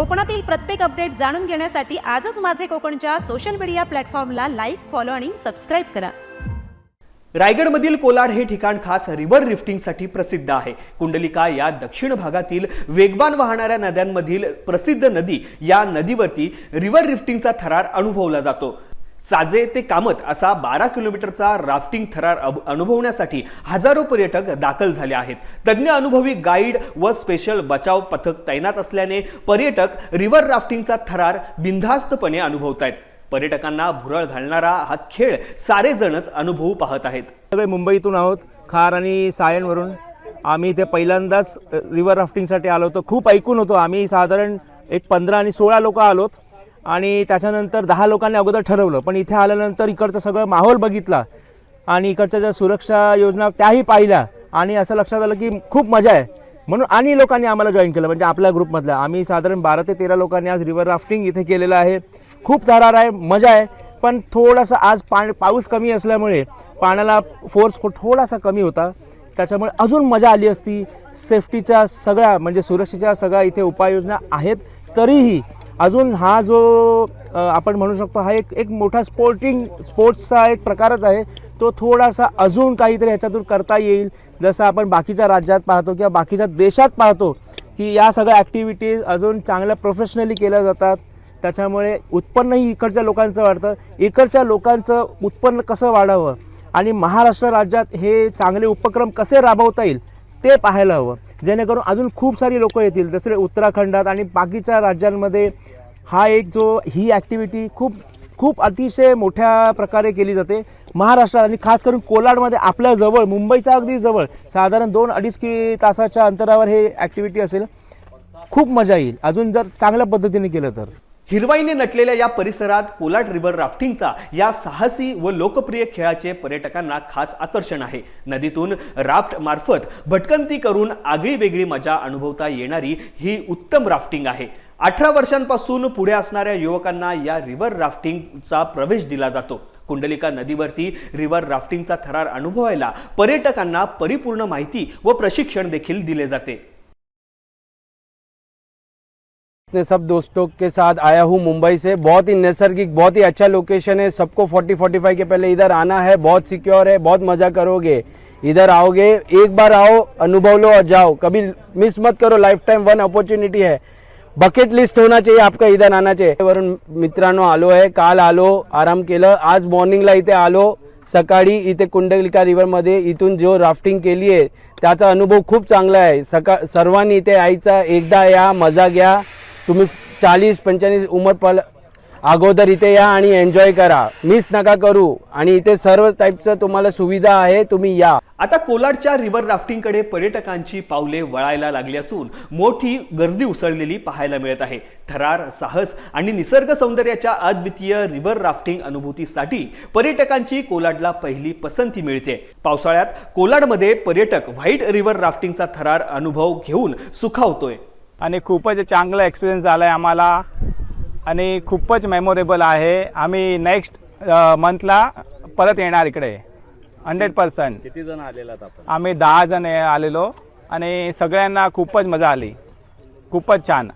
कोकणातील प्रत्येक अपडेट जाणून घेण्यासाठी आजच माझे कोकणच्या सोशल मीडिया प्लॅटफॉर्मला लाईक फॉलो आणि सबस्क्राईब करा. रायगडमधील कोलाड हे ठिकाण खास रिव्हर रिफ्टिंगसाठी प्रसिद्ध आहे. कुंडलिका या दक्षिण भागातील वेगवान वाहणाऱ्या नद्यांमधील प्रसिद्ध नदी या नदीवरती रिव्हर रिफ्टिंगचा थरार अनुभवला जातो. साजे ते कामत असा बारा किलोमीटरचा राफ्टिंग थरार अनुभवण्यासाठी हजारो पर्यटक दाखल झाले आहेत. तज्ज्ञ अनुभवी गाईड व स्पेशल बचाव पथक तैनात असल्याने पर्यटक रिव्हर राफ्टिंगचा थरार बिनधास्तपणे अनुभवत आहेत. पर्यटकांना भुरळ घालणारा हा खेळ सारेजणच अनुभवू पाहत आहेत. सगळे मुंबईतून आहोत खार आणि सायनवरून आम्ही इथे पहिल्यांदाच रिव्हर राफ्टिंगसाठी आलो होतो. खूप ऐकून होतो. आम्ही साधारण एक पंधरा आणि सोळा लोक आलोत. आणि त्याच्यानंतर दहा लोकांनी अगोदर ठरवलं. पण इथे आल्यानंतर इकडचं सगळं माहोल बघितला आणि इकडच्या ज्या सुरक्षा योजना त्याही पाहिल्या. आणि असं लक्षात आलं की खूप मजा आहे. म्हणून आणि लोकांनी आम्हाला जॉईन केलं. म्हणजे आपल्या ग्रुपमधल्या आम्ही साधारण बारा ते तेरा लोकांनी आज रिव्हर राफ्टिंग इथे केलेलं आहे. खूप थरार आहे मजा आहे. पण थोडासा आज पा पाऊस कमी असल्यामुळे पाण्याला फोर्स थोडासा कमी होता. त्याच्यामुळे अजून मजा आली असती. सेफ्टीच्या सगळ्या म्हणजे सुरक्षेच्या सगळ्या इथे उपाययोजना आहेत. तरीही अजून हा जो आपण म्हणू शकतो हा एक एक मोठा स्पोर्टिंग स्पोर्ट्सचा एक प्रकारच आहे. तो थोडासा अजून काहीतरी ह्याच्यातून करता येईल. जसं आपण बाकीच्या राज्यात पाहतो किंवा बाकीच्या देशात पाहतो की या सगळ्या ॲक्टिव्हिटीज अजून चांगल्या प्रोफेशनली केल्या जातात. त्याच्यामुळे उत्पन्नही इकडच्या लोकांचं वाढतं. इकडच्या लोकांचं उत्पन्न कसं वाढावं? आणि महाराष्ट्र राज्यात हे चांगले उपक्रम कसे राबवता येईल? ते पाहायला हवं. जेणेकरून अजून खूप सारी लोकं येतील जसे उत्तराखंडात आणि बाकीच्या राज्यांमध्ये हा एक जो ही ॲक्टिव्हिटी खूप खूप अतिशय मोठ्या प्रकारे केली जाते. महाराष्ट्रात आणि खास करून कोलाडमध्ये आपल्या जवळ मुंबईच्या अगदी जवळ साधारण दोन अडीच कि तासाच्या अंतरावर हे ॲक्टिव्हिटी असेल. खूप मजा येईल. अजून जर चांगल्या पद्धतीने केलं तर. हिरवाईने नटलेल्या या परिसरात कोलाट रिव्हर राफ्टिंगचा या साहसी व लोकप्रिय खेळाचे पर्यटकांना खास आकर्षण आहे. नदीतून राफ्ट मार्फत भटकंती करून आगळी वेगळी मजा अनुभवता येणारी ही उत्तम राफ्टिंग आहे. अठरा वर्षांपासून पुढे असणाऱ्या युवकांना या रिव्हर राफ्टिंगचा प्रवेश दिला जातो. कुंडलिका नदीवरती रिव्हर राफ्टिंगचा थरार अनुभवायला पर्यटकांना परिपूर्ण माहिती व प्रशिक्षण देखील दिले जाते. अपने सब दोस्तों के साथ आया हूँ मुंबई से। बहुत ही नैसर्गिक बहुत ही अच्छा लोकेशन है। सबको 40 45 के पहले इधर आना है। बहुत सिक्योर है बहुत मजा करोगे। इधर आओगे एक बार आओ अनुभव लो और जाओ। कभी मिस मत करो लाइफ टाइम वन अपॉर्च्युनिटी है। बकेट लिस्ट होना चाहिए आपका इधर आना चाहिए। वरून मित्रांनो आलो आहे काल आलो आराम केलं। आज मॉर्निंगला इथे आलो। सकाळी इथे कुंडलिका रिव्हरमध्ये इथून जो राफ्टिंग केली आहे त्याचा अनुभव खूप चांगला आहे. सकाळ सर्वांनी इथे यायचा एकदा या मजा घ्या. तुम्ही चाळीस पंचेचाळीस उमर पल अगोदर इथे या आणि एन्जॉय करा. मिस नका करू. आणि इथे सर्व टाईपचं तुम्हाला सुविधा आहे तुम्ही या. आता कोलाडच्या रिव्हर राफ्टिंगकडे पर्यटकांची पावले वळायला लागली असून मोठी गर्दी उसळलेली पाहायला मिळत आहे. थरार साहस आणि निसर्ग सौंदर्याच्या अद्वितीय रिव्हर राफ्टिंग अनुभूतीसाठी पर्यटकांची कोलाडला पहिली पसंती मिळते. पावसाळ्यात कोलाडमध्ये पर्यटक व्हाईट रिव्हर राफ्टिंगचा थरार अनुभव घेऊन सुखावतोय. आणि खूपच चांगला एक्सपिरियन्स झाला आहे आम्हाला. आणि खूपच मेमोरेबल आहे. आम्ही नेक्स्ट मंथला परत येणार इकडे. हंड्रेड पर्सेंट किती जण आपण? आम्ही दहा जण आलेलो. आणि सगळ्यांना खूपच मजा आली. खूपच छान.